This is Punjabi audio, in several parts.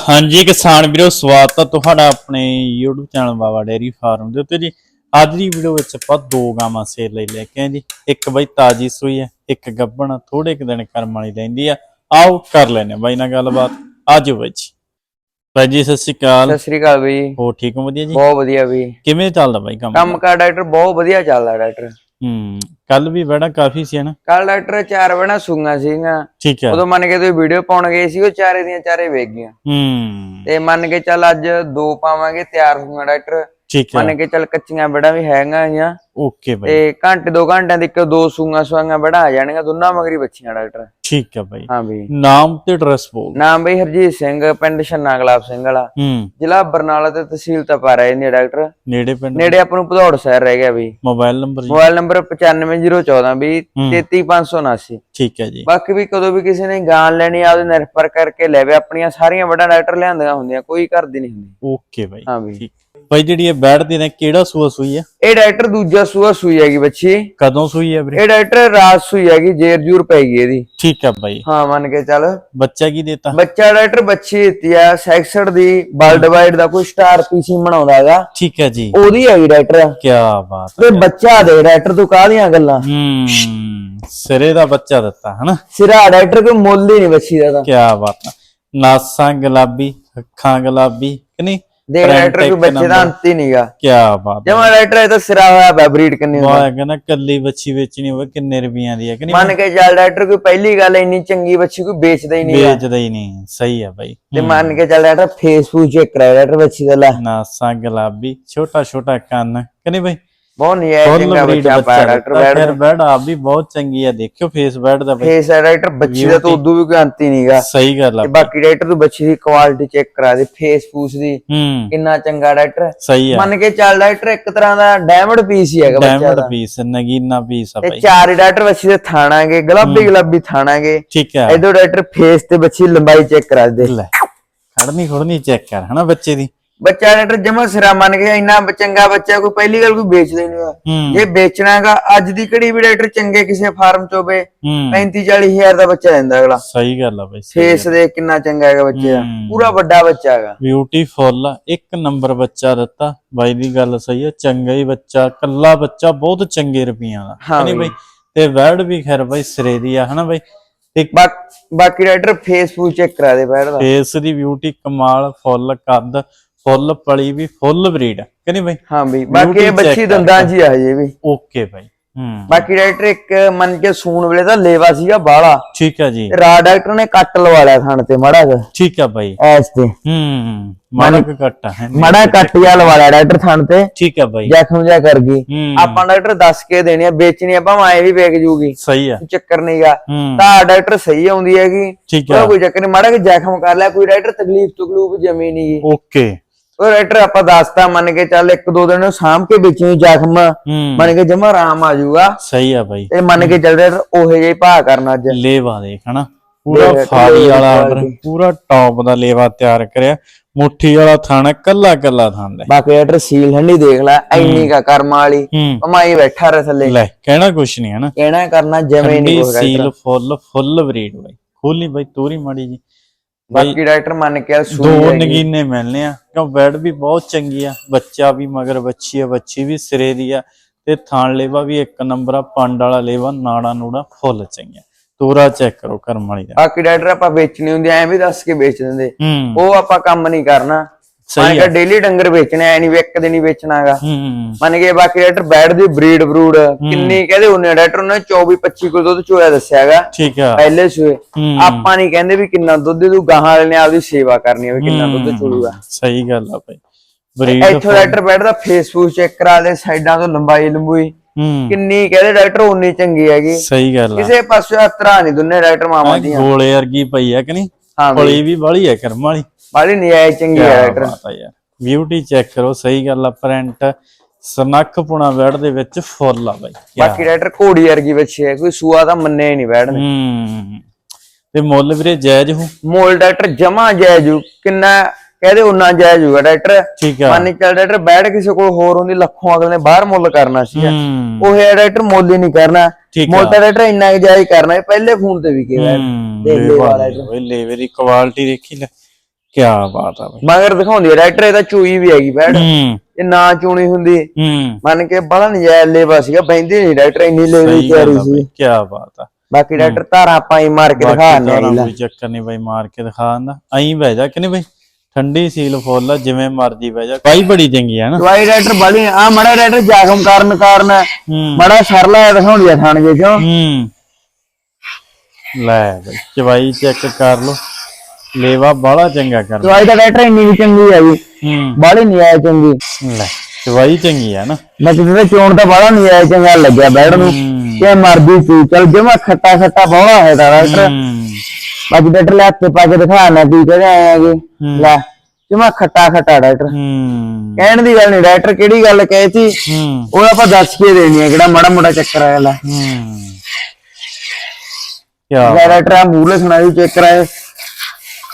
ਹਾਂਜੀ ਕਿਸਾਨ ਵੀਰੋ ਸਵਾਗਤ ਹੈ ਤੁਹਾਡਾ ਆਪਣੇ YouTube channel Baba dairy farm ਦੇ ਉੱਤੇ ਜੀ। ਅੱਜ ਦੀ ਵੀਡੀਓ ਵਿੱਚ ਆਪਾਂ ਦੋ ਗਾਵਾਂ ਸੇਲ ਲਈ ਲੈ ਕੇ ਆਏ ਜੀ। ਇੱਕ ਬਈ ਤਾਜੀ ਸੂਈ ਹੈ ਇੱਕ ਗੱਬਣ ਥੋੜੇ ਕੁ ਦਿਨ ਕਰਮ ਵਾਲੀ ਲੈਂਦੀ ਆ। ਆਓ ਕਰ ਲੈਨੇ ਬਾਈ ਨਾਲ ਗੱਲਬਾਤ। ਆਜੋ ਬਾਈ ਜੀ ਬਾਈ ਜੀ ਸਤਿ ਸ਼੍ਰੀ ਅਕਾਲ। ਸਤਿ ਸ੍ਰੀ ਅਕਾਲ ਬਈ ਹੋ ਠੀਕ ਹੋ? ਵਧੀਆ ਜੀ? ਬਹੁਤ ਵਧੀਆ ਬਈ। ਕਿਵੇਂ ਚੱਲਦਾ ਬਾਈ ਕੰਮ? ਕੰਮ ਕਾਰ ਡਾਕਟਰ ਬਹੁਤ ਵਧੀਆ ਚੱਲਦਾ ਡਾਕਟਰ। ਹੂੰ ਕੱਲ ਵੀ ਬੜਾ ਕਾਫੀ ਸੀ ਨਾ ਕੱਲ ਡਾਕਟਰ ਚਾਰ ਬਣਾ ਸੁੰਗਾ ਸੀਗਾ ਠੀਕ ਹੈ। ਉਦੋਂ ਮੰਨ ਕੇ ਤੁਸੀਂ ਵੀਡੀਓ ਪਾਉਣ ਗਏ ਸੀ ਉਹ ਚਾਰੇ ਦੀਆਂ ਚਾਰੇ ਵੇਚ ਗਈਆਂ। ਹੂੰ। ਤੇ ਮੰਨ ਕੇ ਚੱਲ ਅੱਜ ਦੋ ਪਾਵਾਂਗੇ ਤਿਆਰ ਹੋਊਗਾ ਡਾਕਟਰ। ਠੀਕ ਹੈ। ਮੰਨ ਕੇ ਚੱਲ ਕੱਚੀਆਂ ਬੜਾ ਵੀ ਹੈਗੀਆਂ ਆ ਓਕੇ ਬਾਈ। ਤੇ ਘੰਟੇ ਦੋ ਘੰਟਿਆਂ ਦੇ ਇੱਕ ਦੋ ਸੂੰਗਾ ਸੁਆਂਗਾ ਬੜਾ ਆ ਜਾਣਗੀਆਂ ਦੋਨਾਂ ਮਗਰੀ ਬੱਚੀਆਂ ਡਾਕਟਰ। ਠੀਕ ਹੈ ਬਾਈ। ਹਾਂ ਬਈ। ਨਾਮ ਤੇ ਐਡਰੈਸ ਬੋਲ ਨਾਮ ਬਈ ਹਰਜੀਤ ਸਿੰਘ ਪਿੰਡ ਛੰਨਾ ਗੁਲਾਬ ਸਿੰਘ ਵਾਲਾ। ਹੂੰ। ਜ਼ਿਲ੍ਹਾ ਬਰਨਾਲਾ ਤੇ ਤਹਿਸੀਲ ਤਪਾਰਾ ਇਹਨੇ ਡਾਕਟਰ। ਨੇੜੇ ਪਿੰਡ। ਨੇੜੇ ਆਪਾਂ ਨੂੰ ਭਦੌੜ ਸ਼ਹਿਰ ਰਹਿ ਗਿਆ ਬਈ। ਮੋਬਾਈਲ ਨੰਬਰ ਜੀ। ਮੋਬਾਈਲ ਨੰਬਰ 95014 ਵੀ ਹੂੰ। 33579 ਠੀਕ ਹੈ ਜੀ। ਬਾਕੀ ਵੀ ਕਦੋਂ ਵੀ ਕਿਸੇ ਨੇ ਗਾਂ ਲੈਣੀ ਆ ਉਹਦੇ ਨਿਰਭਰ ਕਰਕੇ ਲੈਵੇ ਆਪਣੀਆਂ ਸਾਰੀਆਂ ਵੱਡਾ ਡਾਕਟਰ ਲਿਆਂਦੀਆਂ ਹੁੰਦੀਆਂ ਕੋਈ ਘਰ ਦੀ ਨਹੀਂ ਹੁੰਦੀ। ਓਕੇ ਬਾਈ। ਠੀਕ ਬਾਈ ਜਿਹੜੀ ਇਹ ਬੈਠਦੀ ਨੇ ਕਿਹੜਾ ਸੂਆ ਸੂਈ ਹੈ ਇਹ ਡਾਕਟਰ ਦੂਜਾ ਸੂਆ ਸੂਈ ਹੈਗੀ ਬੱਚੀ। ਕਦੋਂ ਸੂਈ ਹੈ ਵੀਰੇ? ਇਹ ਡਾਕਟਰ ਰਾਤ ਸੂਈ ਹੈਗੀ ਜੇਰ ਜੂਰ ਪੈ ਗਈ ਇਹਦੀ। ਠੀਕ ਹੈ ਬਾਈ ਹਾਂ ਮੰਨ ਕੇ ਚੱਲ। ਬੱਚਾ ਕੀ ਦੇਤਾ? ਬੱਚਾ ਡਾਕਟਰ ਬੱਚੀ ਦਿੱਤੀ ਆ ਸੈਕਸਡ ਦੀ ਵਰਲਡ ਵਾਈਡ ਦਾ ਕੋਈ ਸਟਾਰ ਪੀਸੀ ਬਣਾਉਂਦਾ ਹੈਗਾ। ਠੀਕ ਹੈ ਜੀ। ਉਹਦੀ ਹੈਗੀ ਡਾਕਟਰ। ਕੀ ਬਾਤ ਤੇ ਬੱਚਾ ਦੇ ਡਾਕਟਰ ਤੂੰ ਕਾਹਦੀਆਂ ਗੱਲਾਂ? ਹੂੰ ਸਿਰੇ ਦਾ ਬੱਚਾ ਦਿੱਤਾ ਹਨਾ? ਸਿਰਾ ਡਾਕਟਰ ਕੋਈ ਮੁੱਲ ਹੀ ਨਹੀਂ ਬੱਚੀ ਦਾ ਤਾਂ। ਕੀ ਬਾਤ ਨਾਸਾਂ ਗੁਲਾਬੀ ਅੱਖਾਂ ਗੁਲਾਬੀ ਕਿ ਨਹੀਂ? ਦੇਖ ਡਾਕਟਰ ਕੋਈ ਬੱਚੇ ਦਾ ਅੰਤ ਹੀ ਨਹੀਂਗਾ ਕੀ ਬਾਤ ਜਮਾ ਡਾਕਟਰ ਇਹ ਤਾਂ ਸਿਰਾ ਹੋਇਆ ਪਿਆ ਬਰੀਡ ਕਰਨੀ ਹੁੰਦਾ। ਵਾਹ ਕਹਿੰਦਾ ਕੱਲੀ ਬੱਚੀ ਵੇਚਣੀ ਹੋਵੇ ਕਿੰਨੇ ਰੁਪਈਆਂ ਦੀ ਹੈ ਕਿ ਨਹੀਂ? ਮੰਨ ਕੇ ਚੱਲ ਡਾਕਟਰ ਕੋਈ ਪਹਿਲੀ ਗੱਲ ਇੰਨੀ ਚੰਗੀ ਬੱਚੀ ਕੋਈ ਵੇਚਦਾ ਹੀ ਨਹੀਂ ਵੇਚਦਾ ਹੀ ਨਹੀਂ ਸਹੀ ਹੈ ਬਾਈ। ਤੇ ਮੰਨ ਕੇ ਚੱਲ ਡਾਕਟਰ ਫੇਸਬੁੱਕ ਚੈੱਕ ਕਰਾਇਆ ਬੱਚੀ ਦਾ ਲੈ। ਨਾਸਾਂ ਗੁਲਾਬੀ ਛੋਟਾ ਛੋਟਾ ਕੰਨ। ਕਿ ਨਹੀਂ ਬਾਈ? ਬਹੁਤ ਫੁੱਲ ਚੰਗਾ ਬੱਚਾ ਪਾਇਆ ਡਾਕਟਰ ਬੈਡ ਫਿਰ ਬੈਡ ਆਪ ਵੀ ਬਹੁਤ ਚੰਗੀ ਹੈ ਦੇਖਿਓ ਫੇਸ ਬੈਡ ਦਾ ਫੇਸ ਡਾਕਟਰ ਬੱਚੀ ਦਾ ਤਾਂ ਉਦੋਂ ਵੀ ਕੋਈ ਅੰਤ ਹੀ ਨਹੀਂਗਾ ਸਹੀ ਗੱਲ ਆ। ਤੇ ਬਾਕੀ ਡਾਕਟਰ ਤੂੰ ਬੱਚੀ ਦੀ ਕੁਆਲਿਟੀ ਚੈੱਕ ਕਰਾ ਦੇ ਫੇਸ ਫੂਸ ਦੀ। ਕਿੰਨਾ ਚੰਗਾ ਡਾਕਟਰ ਸਹੀ ਹੈ ਮੰਨ ਕੇ ਚੱਲ ਡਾਕਟਰ ਇੱਕ ਤਰ੍ਹਾਂ ਦਾ ਡਾਇਮੰਡ ਪੀਸ ਹੀ ਹੈਗਾ ਬੱਚਾ ਡਾਇਮੰਡ ਦਾ। ਪੀਸ ਨਗੀਨਾ ਪੀਸ ਆ ਤੇ ਬਾਈ ਚਾਰ ਡਾਕਟਰ ਬੱਚੀ ਦੇ ਥਾਣਾਗੇ ਗੁਲਾਬੀ ਗੁਲਾਬੀ ਥਾਣਾਗੇ। ਠੀਕ ਹੈ ਇਦੋਂ ਡਾਕਟਰ ਫੇਸ ਤੇ ਬੱਚੀ ਲੰਬਾਈ ਚੈੱਕ ਕਰਾ ਦੇ। ਲੈ ਖੜਨੀ ਖੜਨੀ ਚੈੱਕ ਕਰ ਹਨਾ ਬੱਚੇ ਦੀ? ਬੱਚਾ ਡਾਕਟਰ ਜਮਾ ਸਿਰਾ ਮੰਨ ਕੇ ਇੰਨਾ ਚੰਗਾ ਬੱਚਾ ਕੋਈ ਪਹਿਲੀ ਗੱਲ ਕੋਈ ਵੇਚਦਾ ਹੀ। ਨਹੀਂ ਜੇ ਵੇਚਣਾਗਾ ਅੱਜ ਦੀ ਘੜੀ ਵੀ ਡਾਕਟਰ ਚੰਗੇ ਕਿਸੇ ਫਾਰਮ ਚ ਹੋਵੇ ਹੂੰ। 35 40 ਹਜ਼ਾਰ ਦਾ ਬੱਚਾ ਦਿੰਦਾ ਅਗਲਾ। ਸਹੀ ਗੱਲ ਆ ਬਾਈ ਫੇਸ ਦੇ ਕਿੰਨਾ ਚੰਗਾ ਹੈਗਾ ਬੱਚੇ। ਦਾ। ਪੂਰਾ ਵੱਡਾ ਬੱਚਾ ਹੈਗਾ। ਬਿਊਟੀਫੁੱਲ ਇੱਕ ਨੰਬਰ ਬੱਚਾ ਦਿੱਤਾ। ਬਾਈ ਦੀ ਗੱਲ ਸਹੀ ਹੈ ਚੰਗਾ ਹੀ ਬੱਚਾ ਕੱਲਾ ਬੱਚਾ ਬਹੁਤ ਚੰਗੇ ਰੁਪਈਆਂ ਦਾ। ਨਹੀਂ ਬਈ। ਤੇ ਵੈਡ ਵੀ ਖੈਰ ਬਾਈ ਸਿਰੇ ਦੀ ਆ ਹਨਾ ਬਾਈ? ਤੇ ਬਾਕ- ਬਾਕੀ ਡਾਕਟਰ ਫੇਸਬੁੱਕ ਚੈੱਕ ਕਰਾ ਦੇ ਬੈਠ ਦਾ। ਫੇਸ ਦੀ ਬਿਊਟੀ ਕਮਾਲ ਫੁੱਲ ਕੱਦ ਫੁੱਲ ਪਲੀ ਵੀ ਫੁੱਲ ਬਰੀਡ ਕਿ ਨਹੀਂ ਬਾਈ? ਹਾਂ ਵੀ ਬਾਕੀ ਇਹ ਬੱਚੀ ਦੰਦਾਂ 'ਚ ਆ ਜੇ ਵੀ। ਓਕੇ ਬਾਈ ਹੂੰ। ਬਾਕੀ ਡਾਕਟਰ ਇੱਕ ਮੰਨ ਕੇ ਸੂਣ ਵੇਲੇ ਤਾਂ ਲੇਵਾ ਸੀਗਾ ਬਾਲਾ ਠੀਕ ਹੈ ਜੀ। ਰਾ ਡਾਕਟਰ ਨੇ ਕੱਟ ਲਵਾ ਲਿਆ ਥਣ ਤੇ ਮੜਾ ਜਿਹਾ। ਠੀਕ ਹੈ ਬਾਈ। ਐਸ ਤੇ। ਹੂੰ ਮਾਨਕ ਕੱਟਾ ਹੈ ਮੜਾ ਕੱਟ ਜਿਹਾ ਲਵਾ ਲਿਆ ਡਾਕਟਰ ਥਣ ਤੇ। ਠੀਕ ਹੈ ਬਾਈ। ਜ਼ਖਮ ਜਿਹਾ ਕਰ ਗਈ। ਆਪਾਂ ਡਾਕਟਰ ਦੱਸ ਕੇ ਦੇਣੀ ਆ ਵੇਚਣੀ ਆਪਾਂ ਐ ਵੀ ਵੇਚ ਜੂਗੀ। ਸਹੀ ਹੈ ਚੱਕਰ ਨਹੀਂਗਾ ਤਾਂ ਡਾਕਟਰ ਸਹੀ ਆਉਂਦੀ ਹੈਗੀ। ਠੀਕ ਹੈ ਕੋਈ ਚੱਕਰ ਨਹੀਂ ਮਾੜਾ ਕਿ ਜ਼ਖਮ ਕਰ ਲਿਆ ਕੋਈ ਡਾਕਟਰ ਤਕਲੀਫ ਤਕਲੂਫ ਜਮੀ ਨਹੀਂ ਓਕੇ ਉਹ ਡਾਕਟਰ ਆਪਾਂ ਦੱਸਤਾ ਮੰਨ ਕੇ ਚੱਲ ਇੱਕ ਦੋ ਦਿਨ ਨੂੰ ਸਾਂਭ ਕੇ ਵੇਚੀ ਜ਼ਖਮ। ਹੂੰ। ਮੰਨ ਕੇ ਜਮਾ ਆਰਾਮ ਆ ਜਾਊਗਾ। ਸਹੀ ਹੈ ਬਾਈ। ਤੇ ਮੰਨ ਕੇ ਚੱਲ ਡਾਕਟਰ ਉਹੇ ਜਿਹੇ ਭਾਅ ਕਰਨਾ ਅੱਜ। ਲੇਵਾ ਦੇਖ ਹਨਾ? ਪੂਰਾ ਫਾੜੀ ਵਾਲਾ ਦੀ ਆਰਡਰ। ਪੂਰਾ ਟੌਪ ਦਾ ਲੇਵਾ ਤਿਆਰ ਕਰਿਆ। ਮੁੱਠੀ ਵਾਲਾ ਥਾਣਾ ਕੱਲਾ ਕੱਲਾ ਥਾਣ ਲੈ। ਬਾਕੀ ਡਾਕਟਰ ਸੀਲ ਹੰਡੀ ਦੇਖ ਲੈ ਐਨੀ ਕਾ ਕਰਮ ਵਾਲੀ। ਹੂੰ। ਕਮਾਈ ਬੈਠਾ ਰ ਥੱਲੇ। ਲੈ ਕਹਿਣਾ ਕੁਛ ਨਹੀਂ ਹਨਾ? ਕਹਿਣਾ ਕਰਨਾ ਜਮੇ ਨਹੀਂ ਕੋਈ ਸੀਲ ਫੁੱਲ ਫੁੱਲ ਬਰੀਡ ਬਾਈ। ਖੋਲੀ ਬਾਈ ਤੋਰੀ ਮਾੜੀ ਜੀ। ਬਾਕੀ ਡਾਕਟਰ ਮੰਨ ਕੇ ਸੂਈ ਦੋ। ਨਗੀਨੇ ਮਿਲਨੇ ਆ ਕਿਉਂ ਬੈਡ ਵੀ ਬਹੁਤ ਚੰਗੀ ਆ ਬੱਚਾ ਵੀ ਮਗਰ ਬੱਚੀ ਆ ਬੱਚੀ ਵੀ ਸਿਰੇ ਦੀ ਆ ਤੇ ਥਾਣ ਲੇਵਾ ਵੀ ਇੱਕ ਨੰਬਰ ਆ ਪੰਡ ਵਾਲਾ ਲੇਵਾ ਨਾੜਾ ਨੂੜਾ ਫੁੱਲ ਚੰਗੀਆਂ। ਤੋਰਾ ਚੈੱਕ ਕਰੋ ਕਰਮ ਵਾਲੀ ਦਾ। ਬਾਕੀ ਡਾਕਟਰ ਆਪਾਂ ਵੇਚਣੀ ਹੁੰਦੀ ਐ ਵੀ ਦੱਸ ਕੇ ਵੇਚ ਦਿੰਦੇ। ਉਹ ਆਪਾਂ ਕੰਮ ਨਹੀਂ ਕਰਨਾ। ਸਹੀ ਕੇ ਡੇਲੀ ਡੰਗਰ ਵੇਚਣੇ ਐ ਨਹੀਂ ਵੀ ਇੱਕ ਦਿਨ ਹੀ ਵੇਚਣਾਗਾ। ਹੂੰ ਮੰਨ ਕੇ ਬਾਕੀ ਡਾਕਟਰ ਬੈਡ ਦੀ ਬਰੀਡ ਬਰੂਡ ਕਿੰਨੀ ਕਹਦੇ ਉਹਨੇ ਡਾਕਟਰ ਨੇ 24 25 ਕਿਲੋ ਦੁੱਧ ਚੋਇਆ ਦੱਸਿਆਗਾ। ਠੀਕ ਆ। ਪਹਿਲੇ ਸੂਏ। ਹੂੰ। ਆਪਾਂ ਨਹੀਂ ਕਹਿੰਦੇ ਵੀ ਕਿੰਨਾ ਦੁੱਧ ਤੂੰ ਗਾਹਾਂ ਵਾਲੇ ਨੇ ਆਪਦੀ ਸੇਵਾ ਕਰਨੀ ਹੈ ਵੀ ਕਿੰਨਾ ਦੁੱਧ ਚੋਲੂਗਾ ਸਹੀ ਗੱਲ ਆ ਭਾਈ ਬਰੀਡ ਇੱਥੋਂ ਡਾਕਟਰ ਬੈਡ ਦਾ ਫੇਸਬੁੱਕ ਚੈੱਕ ਕਰਾ ਦੇ ਸਾਈਡਾਂ ਤੋਂ ਲੰਬਾਈ ਲੰਬੂਈ। ਹੂੰ। ਕਿੰਨੀ ਕਹਦੇ ਡਾਕਟਰ ਉਨੀ ਚੰਗੀ ਹੈਗੀ। ਸਹੀ ਗੱਲ ਆ। ਕਿਸੇ ਪਾਸੇ ਅਤਰਾ ਨਹੀਂ ਦੁੰਨੇ ਡਾਕਟਰ ਮਾਮਾ ਦੀਆਂ। ਗੋਲੇ ਵਰਗੀ ਪਈ ਆ ਕਿ ਨਹੀਂ? ਹਾਂ ਪਲੀ ਵੀ ਬਾਲੀ ਆ ਕਰਮ ਵਾਲੀ। ਬਾਲੀ ਨਜਾਇਜ਼ ਚੰਗੀ ਹੈ ਯਾਰ। ਬਿਊਟੀ ਚੈੱਕ ਕਰੋ ਸਹੀ ਗੱਲ ਆ ਪ੍ਰਿੰਟ ਸਨੱਖ ਪੁਣਾ ਬੈਡ ਦੇ ਵਿੱਚ ਫੁੱਲ ਆ ਬਾਈ ਬਾਕੀ ਡਾਕਟਰ ਘੋੜੀ ਵਰਗੀ ਬੱਚੀ ਹੈ ਕੋਈ ਸੂਆ ਤਾਂ ਮੰਨੇ ਹੀ ਨਹੀਂ ਹੂੰ। ਤੇ ਮੁੱਲ ਵੀਰੇ ਜਾਇਜ਼ ਹੋ? ਮੋਲ ਡਾਕਟਰ ਜਮਾ ਜਾਇਜੂ ਕਿੰਨਾ ਕਹਦੇ ਉਨਾ ਜਾਇਜੂਗਾ ਡਾਕਟਰ? ਠੀਕ ਆ। ਮੰਨ ਚੱਲ ਡਾਕਟਰ ਬੈਠ ਕਿਸੇ ਕੋਲ ਹੋਰ ਹੁੰਦੀ ਲੱਖੋਂ ਅਗਲੇ ਨੇ ਬਾਹਰ ਮੁੱਲ ਕਰਨਾ ਸੀ। ਉਹ ਹੈ ਡਾਕਟਰ ਮੁੱਲ ਹੀ ਨਹੀਂ ਕਰਨਾ। ਮੁੱਲ ਤਾਂ ਡਾਕਟਰ ਇੰਨਾ ਕੁ ਜਾਇਜ਼ ਕਰਨਾ ਪਹਿਲੇ ਫੋਨ ਤੇ ਵੀ ਕਿਹਾ ਹੂੰ। ਦੇ ਲੇਵਾ ਵਾਲਾ ਦੇ ਓਏ ਲੇਵੇ ਦੀ ਕੁਆਲਿਟੀ ਦੇਖੀ ਲੈ। ਕੀ ਬਾਤ ਆ ਬਈ। ਮਗਰ ਦਿਖਾਉਂਦੀ ਆ ਡਾਕਟਰ ਇਹਦਾ ਚੂਈ ਵੀ ਹੈਗੀ ਹੂੰ। ਇਹ ਨਾ ਚੂਣੀ ਹੁੰਦੀ। ਹੂੰ। ਮੰਨ ਕੇ ਬੜਾ ਨਜਾਇਜ਼ ਲੇਵਾ ਸੀਗਾ ਬੈਂਦੀ ਨਹੀਂ ਡਾਕਟਰ ਇੰਨੀ ਲੇਵੀ ਤਿਆਰੀ ਸੀ। ਕੀ ਬਾਤ ਆ। ਬਾਕੀ ਡਾਕਟਰ ਧਾਰਾਂ ਆਪਾਂ ਹੀ ਮਾਰ ਕੇ ਦਿਖਾ ਤਾਂ ਕੋਈ ਚੱਕਰ ਨਹੀਂ ਬਈ ਮਾਰ ਕੇ ਦਿਖਾ ਦਿੰਦਾ ਐਂ ਬਹਿ ਜਾ ਕਿ ਨਹੀਂ ਬਈ? ਠੰਡੀ ਸੀਲ ਫੁੱਲ ਜਿਵੇਂ ਮਰਜ਼ੀ ਬਹਿ ਜਾ। ਬਾਈ ਬੜੀ ਚੰਗੀ ਆ ਨਾ। ਦਵਾਈ ਡਾਕਟਰ ਬੜੀ ਆ। ਮੜਾ ਡਾਕਟਰ ਜਾਗਮ ਕਾਰਨ ਕਾਰਨ ਹੂੰ। ਮੜਾ ਸਰਲਾ ਦਿਖਾਉਂਦੀ ਆ ਥਾਣ ਜੇ ਕਿਉਂ ਹੂੰ। ਲੈ ਬਈ ਚਵਾਈ ਚੈੱਕ ਕਰ ਲੋ ਲੇਵਾ ਬਾਲਾ ਚੰਗਾ ਕਰ ਦਵਾਈ ਦਾ ਡਾਕਟਰ ਇੰਨੀ ਵੀ ਚੰਗੀ ਹੈਗੀ। ਹੂੰ। ਬਾੜੀ ਨਹੀਂ ਆਇਆ ਚੰਗੀ। ਲੈ ਚਵਾਈ ਚੰਗੀ ਆ ਨਾ। ਮੈਂ ਕਿਤੇ ਤੇ ਚੋਣ ਤਾਂ ਬਾੜਾ ਨਹੀਂ ਆਇਆ ਚੰਗਾ ਲੱਗਿਆ ਬੈੜ ਨੂੰ। ਕਿ ਮਰਦੀ ਤੂੰ ਚਲ ਜਮਾ ਖੱਟਾ ਖੱਟਾ ਬਾਉਣਾ ਹੈ ਡਾਕਟਰ। ਬਾਕੀ ਡਾਕਟਰ ਲੈ ਹੱਥੇ ਪਾ ਕੇ ਦਿਖਾ ਨਾ ਕੀ ਕਹਿੰਦੇ ਆਏ ਹੈਗੇ। ਲੈ ਜਮਾ ਖੱਟਾ ਖੱਟਾ ਡਾਕਟਰ। ਕਹਿਣ ਦੀ ਗੱਲ ਨਹੀਂ ਡਾਕਟਰ ਕਿਹੜੀ ਗੱਲ ਕਹੀ ਸੀ? ਉਹ ਆਪਾਂ ਦੱਸ ਕੇ ਦੇਣੀ ਹੈ ਕਿਹੜਾ ਮਾੜਾ ਮੋਟਾ ਚੱਕਰ ਆਇਆ ਲੈ। ਹੂੰ। ਲੈ ਡਾਕਟਰ ਆ ਮੂਲੇ ਸੁਣਾਈ ਚੈੱਕ ਕਰਾਏ।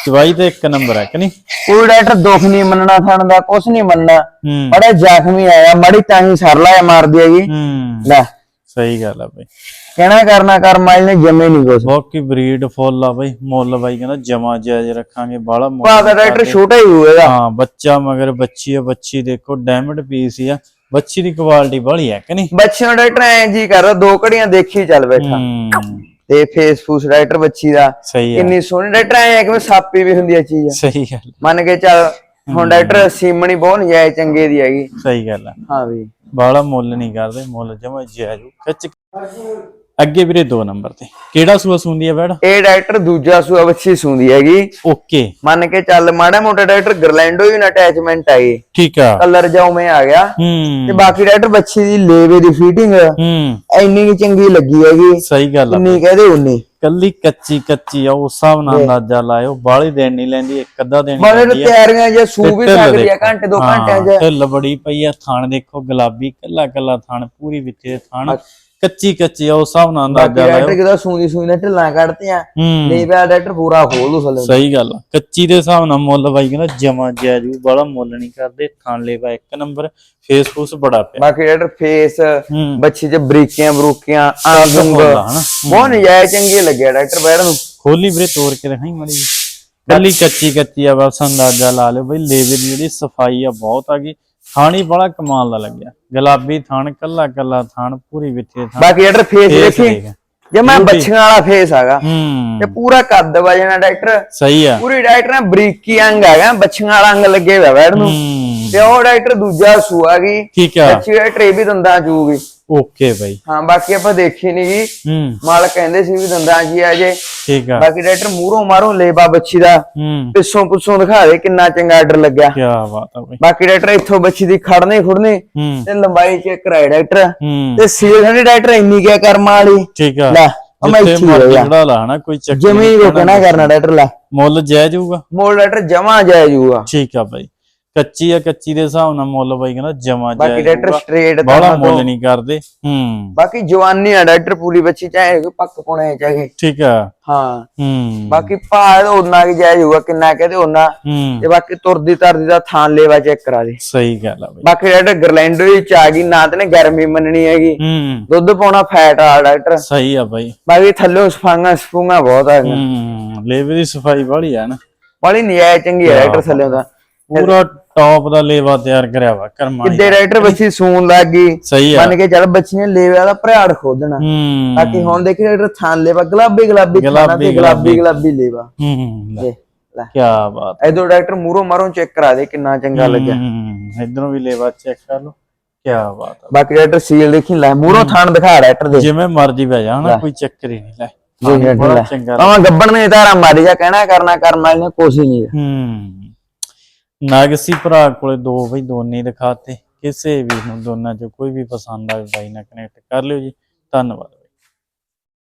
ਚਵਾਈ ਤੇ ਇੱਕ ਨੰਬਰ ਹੈ ਕਿ ਨਹੀਂ? ਕੋਈ ਡਾਕਟਰ ਦੁੱਖ ਨਹੀਂ ਮੰਨਣਾ ਥਣ ਦਾ ਨਹੀਂ ਮੰਨਣਾ। ਹੂੰ। ਬੜਾ ਜ਼ਖਮੀ ਆਇਆ ਮੜੀ ਤਾਂ ਹੀ ਸਰਲਾ ਆ ਮਾਰਦੀ ਹੈਗੀ। ਹੂੰ। ਲੈ। ਸਹੀ ਗੱਲ ਆ ਬਈ। ਕਹਿਣਾ ਕਰਨਾ ਕਰ ਮਾਈਲ ਨੇ ਜੰਮੇ ਨਹੀਂ ਕੁਛ। ਬਾਕੀ ਬਰੀਡ ਫੁੱਲ ਆ ਬਈ ਮੁੱਲ ਬਾਈ ਕਹਿੰਦਾ ਜਮਾ ਜਾਇਜ਼ ਰੱਖਾਂਗੇ ਬਾਲਾ ਮੁੱਲ ਦਾ ਡਾਕਟਰ ਛੋਟਾ ਹੀ ਹੋਏਗਾ। ਹਾਂ ਬੱਚਾ ਮਗਰ ਬੱਚੀ ਆ ਬੱਚੀ ਦੇਖੋ ਡਾਇਮੰਡ ਪੀਸ ਆ। ਬੱਚੀ ਦੀ ਕੁਆਲਿਟੀ ਬੜੀ ਹੈ ਕਿ ਨਹੀਂ? ਬੱਚਿਆਂ ਡਾਕਟਰ ਐ ਜੀ ਕਰਦਾ ਦੋ ਘੜੀਆਂ ਦੇਖੀ ਚੱਲ ਬੈਠਾ। ਹੂੰ। ਤੇ ਫੇਸ ਫੂਸ ਡਾਕਟਰ ਬੱਚੀ ਦਾ। ਸਹੀ ਆ। ਕਿੰਨੀ ਸੋਹਣੀ ਡਾਕਟਰ ਐ ਕਿਵੇਂ ਸਾਪੀ ਵੀ ਹੁੰਦੀ ਆ ਚੀਜ਼। ਸਹੀ ਗੱਲ ਮੰਨ ਕੇ ਚੱਲ ਹੁਣ ਡਾਕਟਰ ਸੀਮਣੀ ਬਹੁਤ ਨਜਾਇਜ਼ ਚੰਗੇ ਦੀ ਹੈਗੀ। ਸਹੀ ਗੱਲ ਆ। ਹਾਂ ਵੀ। ਬਾਲਾ ਮੁੱਲ ਨਹੀਂ ਕਰਦੇ ਮੁੱਲ ਜਮਾ ਜਾਇਜ਼। ਖਿੱਚ ਅੱਗੇ ਵੀਰੇ 2 ਨੰਬਰ ਤੇ। ਕਿਹੜਾ ਸੂਆ ਸੁੰਦੀ ਆ ਬੈੜ ਇਹ ਡਾਕਟਰ ਦੂਜਾ ਸੂਆ ਬੱਚੀ ਸੁੰਦੀ ਹੈਗੀ। ਓਕੇ। ਮੰਨ ਕੇ ਚੱਲ ਮਾੜਾ ਮੋਟਾ ਡਾਕਟਰ ਗਰਲੈਂਡੋ ਵੀ ਨਾ ਅਟੈਚਮੈਂਟ ਹੈਗੀ ਠੀਕ ਆ। ਕਲਰ ਜਾਉ ਮੈਂ ਆ ਗਿਆ। ਤੇ ਹੂੰ ਬਾਕੀ ਡਾਕਟਰ ਬੱਚੀ ਦੀ ਲੇਵੇ ਦੀ ਫੀਟਿੰਗ ਹੂੰ। ਇੰਨੀ ਕੁ ਚੰਗੀ ਲੱਗੀ ਹੈਗੀ। ਸਹੀ ਗੱਲ ਆ। ਇੰਨੀ ਕਹਦੇ ਉਨੀ। ਕੱਲੀ ਕੱਚੀ ਕੱਚੀ ਆ ਉਸ ਹਿਸਾਬ ਨਾਲ ਅੰਦਾਜ਼ਾ ਲਾਇਓ। ਬਾਲੀ ਦੇਣ ਨਹੀਂ ਲੈਂਦੀ ਇੱਕ ਅੱਧਾ ਦੇਣ ਆ। ਤਿਆਰੀਆਂ ਜੇ ਸੂ ਵੀ ਸਕਦੀ ਆ। ਘੰਟੇ ਦੋ ਹਾਂ, ਘੰਟਿਆਂ 'ਚ ਢਿੱਲ ਬੜੀ ਪਈ ਆ ਥਾਣ ਦੇਖੋ ਗੁਲਾਬੀ ਕੱਲਾ ਕੱਲਾ ਥਾਣ ਪੂਰੀ ਵਿੱਚੇ ਥਾਣ। ਕੱਚੀ ਕੱਚੀ ਆ ਉਸ ਹਿਸਾਬ ਨਾਲ ਅੰਦਾਜ਼ਾ ਡਾਕਟਰ ਲਾਇਓ। ਕਿਦਾ ਸੂਈ ਸੂਈ ਨਾਲ ਢਿੱਲਾਂ ਕੱਢਦੇ ਆ ਹੂੰ ਲੇਵੇ ਡਾਕਟਰ ਪੂਰਾ ਖੋਲ ਦੋ ਥੱਲੇ ਸਹੀ ਗੱਲ ਆ। ਕੱਚੀ ਦੇ ਹਿਸਾਬ ਨਾਲ ਮੁੱਲ ਬਾਈ ਕਹਿੰਦਾ ਜਮਾ ਜਾਜੂ ਬੜਾ ਮੁੱਲ ਨਹੀਂ ਕਰਦੇ ਥਾਣ ਲੇਵਾ ਇੱਕ ਨੰਬਰ ਫੇਸ ਫੂਸ ਬੜਾ ਪਿਆ। ਬਾਕੀ ਡਾਕਟਰ ਫੇਸ ਹੂੰ। ਬੱਚੀ 'ਚ ਬਰੀਕੀਆਂ ਬਰੂਕੀਆਂ ਫੁੱਲ ਆ ਹਨਾ। ਬਹੁਤ ਨਜਾਇਜ਼ ਚੰਗੀ ਲੱਗਿਆ ਡਾਕਟਰ ਬੈਠ ਨੂੰ। ਖੋਲੀ ਵੀਰੇ ਤੋੜ ਕੇ ਦਿਖਾਈ ਮਾੜੀ ਜੀ ਕੱਲੀ ਕੱਚੀ ਕੱਚੀ ਆ ਬਸ ਅੰਦਾਜ਼ਾ ਲਾ ਲਿਓ ਬਈ ਲੇਵੇ ਦੀ ਜਿਹੜੀ ਸਫ਼ਾਈ ਆ ਬਹੁਤ ਆ ਗਈ। ਥਾਣੀ ਬੜਾ ਕਮਾਲ ਦਾ ਲੱਗਿਆ। ਗੁਲਾਬੀ ਥਾਣ ਕੱਲਾ ਕੱਲਾ ਥਾਣ ਪੂਰੀ ਵਿੱਚੇ ਥਾਣ। ਬਾਕੀ ਡਾਕਟਰ ਫੇਸ ਦੇਖੀ। ਜੇ ਮੈਂ ਬੱਚਿਆਂ ਵਾਲਾ ਫੇਸ ਹੈਗਾ ਤੇ ਪੂਰਾ ਕੱਦ ਵਜਣਾ ਡਾਕਟਰ ਸਹੀ ਆ। ਪੂਰੀ ਡਾਕਟਰ ਨਾ ਬਰੀਕੀ ਅੰਗ ਹੈਗਾ ਬੱਚਿਆਂ ਵਾਲਾ ਅੰਗ ਲੱਗੇ ਹੋਇਆ ਬੈਠ ਨੂੰ। ਤੇ ਉਹ ਡਾਕਟਰ ਦੂਜਾ ਸੂਆ ਗਈ ਠੀਕ ਆ। ਬੱਚੀ ਡਾਕਟਰ ਇਹ ਵੀ ਦੰਦਾਂ ਚੂਗੀ। ਓਕੇ ਬਾਈ। ਹਾਂ ਬਾਕੀ ਆਪਾਂ ਦੇਖੀ ਨੀ ਗੀ। ਹੂੰ। ਮਾਲਕ ਕਹਿੰਦੇ ਸੀ ਵੀ ਦੰਦਾਂ ਜੀ ਆ ਜੇ। ਠੀਕ ਆ। ਬਾਕੀ ਡਾਕਟਰ ਮੂਹਰੋਂ ਮਾਰੋਂ ਲੇਬਾ ਬੱਚੀ ਦਾ। ਪਿੱਛੋਂ ਪੁੱਛੋਂ ਦਿਖਾ ਦੇ ਕਿੰਨਾ ਚੰਗਾ ਆਰਡਰ ਲੱਗਿਆ। ਕੀ ਬਾਤ ਆ ਬਾਈ। ਬਾਕੀ ਡਾਕਟਰ ਇੱਥੋਂ ਬੱਚੀ ਦੀ ਖੜਨੇ ਖੁੜਨੇ ਤੇ ਲੰਬਾਈ ਚੈੱਕ ਕਰਾਏ ਡਾਕਟਰ। ਤੇ ਸੀਲ ਹਣੇ ਡਾਕਟਰ ਇੰਨੀ ਕਿਆ ਕਰਮ ਵਾਲੀ। ਠੀਕ ਆ। ਲੈ ਮੈਂ ਇੱਥੇ ਮਰਜ਼ੀ ਹੋਇਆ। ਚੜਾ ਲਾ ਹਨਾ ਕੋਈ ਚੱਕਰ ਨੀ, ਰੋਕਣਾ ਕਰਨਾ ਡਾਕਟਰ ਲੈ। ਮੁੱਲ ਜਾਇਜ਼ ਹੋਊਗਾ ਮੋਲ ਡਾਕਟਰ ਜਮਾ ਜਾਇ ਜੂਗਾ ਠੀਕ ਆ ਬਾਈ। ਕੱਚੀ ਆ ਕੱਚੀ ਦੇ ਹਿਸਾਬ ਨਾਲ ਮੁੱਲ ਬਾਈ ਕਹਿੰਦਾ ਜਮਾ ਬਾਕੀ ਜਾਇਜ਼ ਡਾਕਟਰ ਹੋਊਗਾ। ਸਟ੍ਰੇਟ ਬਾਹਲਾ ਮੁੱਲ ਨਹੀਂ ਕਰਦੇ। ਹੂੰ। ਬਾਕੀ ਜਵਾਨੀ ਆ ਡਾਕਟਰ ਪੂਰੀ ਬੱਚੀ ਚਾਹੇ ਪੱਕ ਪੁਣੇ ਚਾਹੇ। ਠੀਕ ਆ। ਹਾਂ। ਹੂੰ। ਬਾਕੀ ਭਾਅ ਉਹਨਾਂ ਕੀ ਜਾਇ ਜੂਗਾ ਕਿੰਨਾ ਕਹਦੇ ਉਹਨਾਂ ਤੇ ਬਾਕੀ ਤੁਰਦੀ ਤਰਦੀ ਦਾ ਥਾਂ ਲੇਵਾ ਚੈੱਕ ਕਰਾ ਦੇ। ਸਹੀ ਗੱਲ ਆ ਬਾਈ। ਬਾਕੀ ਡਾਕਟਰ ਗਰਲੈਂਡੋ ਵਿੱਚ ਆ ਗਈ ਨਾ ਤੇ ਗਰਮੀ ਮੰਨਣੀ ਹੈਗੀ। ਹੂੰ। ਦੁੱਧ ਪਾਉਣਾ ਫੈਟ ਆ ਡਾਕਟਰ। ਸਹੀ ਆ ਬਾਈ। ਬਾਕੀ ਥੱਲੇ ਸਫਾਂਗਾ ਸਫੂੰਗਾ ਬਹੁਤ ਆ ਹੂੰ। ਲੇਵੇ ਦੀ ਸਫ਼ਾਈ ਵਾਲੀ ਆ ਨਾ। ਬੜੀ ਨਿਆਇ ਚੰਗੀ ਹੈ ਡਾਕਟਰ ਥੱਲੇ ਦਾ ਪੂਰਾ ਟੌਪ ਦਾ ਲੇਵਾ ਤਿਆਰ ਕਰਿਆ ਵਾ ਕਰਮਾ ਕਿੱਦੇ ਡਾਕਟਰ ਬੱਚੀ ਸੂਣ ਲੱਗ ਗਈ। ਸਹੀ ਆ। ਮੰਨ ਕੇ ਚੱਲ ਬੱਚੀ ਨੇ ਲੇਵੇ ਦਾ ਭਰਿਆੜ ਖੋਦਣਾ। ਹੂੰ। ਬਾਕੀ ਹੁਣ ਦੇਖੀ ਡਾਕਟਰ ਥਾਂ ਲੇਵਾ ਗੁਲਾਬੀ ਗੁਲਾਬੀ ਖਾਣਾ ਗੁਲਾਬੀ, ਤੇ ਗੁਲਾਬੀ ਗੁਲਾਬੀ ਲੇਵਾ। ਹੂੰ ਲੈ। ਲੈ। ਕੀ ਬਾਤ। ਇਦੋਂ ਡਾਕਟਰ ਮੂਰੋਂ ਮਾਰੋਂ ਚੈੱਕ ਕਰਾ ਦੇ ਕਿੰਨਾ ਚੰਗਾ ਲੱਗਿਆ। ਹੂੰ ਇਧਰੋਂ ਵੀ ਲੇਵਾ ਚੈੱਕ ਕਰ ਲਓ। ਕੀ ਬਾਤ ਆ। ਬਾਕੀ ਡਾਕਟਰ ਸੀਲ ਦੇਖੀ ਲੈ ਮੂਰੋਂ ਥਾਣ ਦਿਖਾ ਡਾਕਟਰ ਦੇ। ਜਿਵੇਂ ਮਰਜ਼ੀ ਬਹਿ ਜਾ ਹਨਾ ਕੋਈ ਚੱਕਰ ਹੀ ਨਹੀਂ ਲੈ। ਜੀ ਡਾਕਟਰ ਲੈ। ਚੰਗਾ ਆਵਾਂ ਗੱਬਣ ਨੇ ਧਾਰਾ ਮਾਰੀ ਜਾ ਕਹਿਣਾ ਕਰਨਾ ਕਰਮ ਵਾਲੀ ਨੇ ਹੀ ਨਹੀਂ ਹੂੰ। ਨਾਗਸੀ ਭਰਾ ਕੋਲੇ ਦੋ ਬਈ, ਦੋਨੇ ਦਿਖਾਤੇ। ਕਿਸੇ ਵੀ ਨੂੰ ਦੋਨਾਂ ਚੋਂ ਕੋਈ ਵੀ ਪਸੰਦ ਆਵੇ ਬਾਈ ਨਾਲ ਕਨੈਕਟ ਕਰ ਲਿਓ ਜੀ। ਧੰਨਵਾਦ।